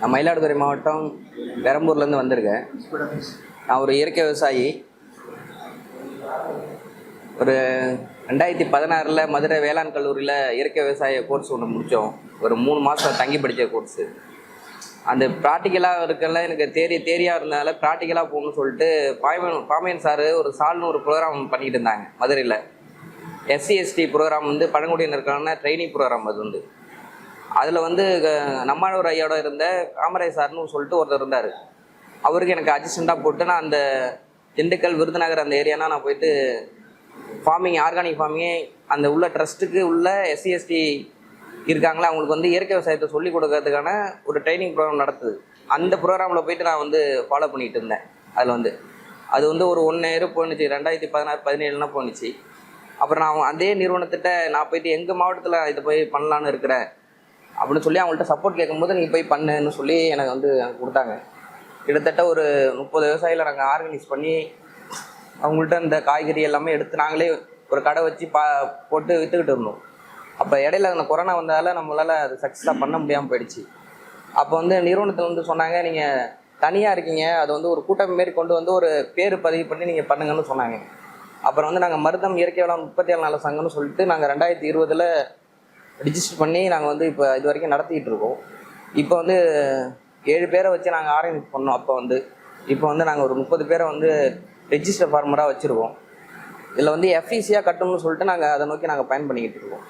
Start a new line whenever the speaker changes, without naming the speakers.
நான் மயிலாடுதுறை மாவட்டம் பெரம்பூர்லேருந்து வந்திருக்கேன். நான் ஒரு இயற்கை விவசாயி. ஒரு ரெண்டாயிரத்தி பதினாறில் மதுரை வேளாண் கல்லூரியில் இயற்கை விவசாய கோர்ஸ் ஒன்று முடித்தோம் ஒரு மூணு மாதம் தங்கி படித்த கோர்ஸு அந்த ப்ராக்டிக்கலாக இருக்கல எனக்கு தேரி தேரியாக இருந்ததால் ப்ராக்டிக்கலாக போகணும்னு சொல்லிட்டு பாய்மன் பாமையன் சார் ஒரு சால்னு ஒரு ப்ரோக்ராம் பண்ணிக்கிட்டு இருந்தாங்க மதுரையில். எஸ்சி எஸ்டி ப்ரோக்ராம் வந்து பழங்குடியினருக்கான ட்ரைனிங் ப்ரோக்ராம் அது வந்து அதில் வந்து க- ஐயோட இருந்த காமராஜ் சார்னு சொல்லிட்டு ஒருத்தர் இருந்தார். அவருக்கு எனக்கு அசிஸ்டண்ட்டாக போட்டு நான் அந்த திண்டுக்கல் விருதுநகர் அந்த ஏரியானா நான் போயிட்டு ஃபார்மிங் ஆர்கானிக் ஃபார்மிங்கே அந்த உள்ள ட்ரஸ்ட்டுக்கு உள்ள எஸ்சிஎஸ்டி இருக்காங்களா அவங்களுக்கு வந்து இயற்கை விவசாயத்தை சொல்லிக் கொடுக்கறதுக்கான ஒரு ட்ரைனிங் ப்ரோக்ராம் நடத்துது. அந்த ப்ரோக்ராமில் போயிட்டு நான் வந்து ஃபாலோ பண்ணிட்டு இருந்தேன் அதில் வந்து. அது வந்து ஒரு ஒன் இயர் போணுச்சு ரெண்டாயிரத்தி பதினாறு பதினேழுலாம் போணுச்சு அப்புறம் நான் அதே நிறுவனத்திட்ட நான் போயிட்டு எங்கள் மாவட்டத்தில் இதை போய் பண்ணலான்னு இருக்கிறேன் அப்படின்னு சொல்லி அவங்கள்ட்ட சப்போர்ட் கேட்கும்போது நீங்கள் போய் பண்ணுன்னு சொல்லி எனக்கு வந்து கொடுத்தாங்க. கிட்டத்தட்ட ஒரு முப்பது விவசாயிகளை நாங்கள் ஆர்கனைஸ் பண்ணி அவங்கள்ட்ட இந்த காய்கறி எல்லாமே எடுத்து நாங்களே ஒரு கடை வச்சு பா போட்டு விற்றுக்கிட்டு இருந்தோம். அப்போ இடையில அந்த கொரோனா வந்ததால் நம்மளால் அது சக்ஸஸாக பண்ண முடியாமல் போயிடுச்சு. அப்போ வந்து நிறுவனத்தில் வந்து சொன்னாங்க நீங்கள் தனியாக இருக்கீங்க. அது வந்து ஒரு கூட்டம் மாரி கொண்டு வந்து ஒரு பேர் பதிவு பண்ணி நீங்கள் பண்ணுங்கன்னு சொன்னாங்க. அப்புறம் வந்து நாங்கள் மருதம் இயற்கை வளம் முப்பத்தி ஏழு நாள் சங்கம்னு சொல்லிட்டு நாங்கள் ரெண்டாயிரத்தி இருபதில் ரிஜிஸ்டர் பண்ணி நாங்கள் வந்து இப்போ இது வரைக்கும் நடத்திக்கிட்டு இருக்கோம். இப்போ வந்து ஏழு பேரை வச்சு நாங்கள் ஆர்கனைஸ் பண்ணோம் அப்போ வந்து. இப்போ வந்து நாங்கள் ஒரு முப்பது பேரை வந்து ரெஜிஸ்டர் ஃபார்மராக வச்சுருக்கோம். இதில் வந்து எஃப்இசியாக கட்டணும்னு சொல்லிட்டு நாங்கள் அதை நோக்கி நாங்கள் பயன் பண்ணிக்கிட்டு இருக்கோம்.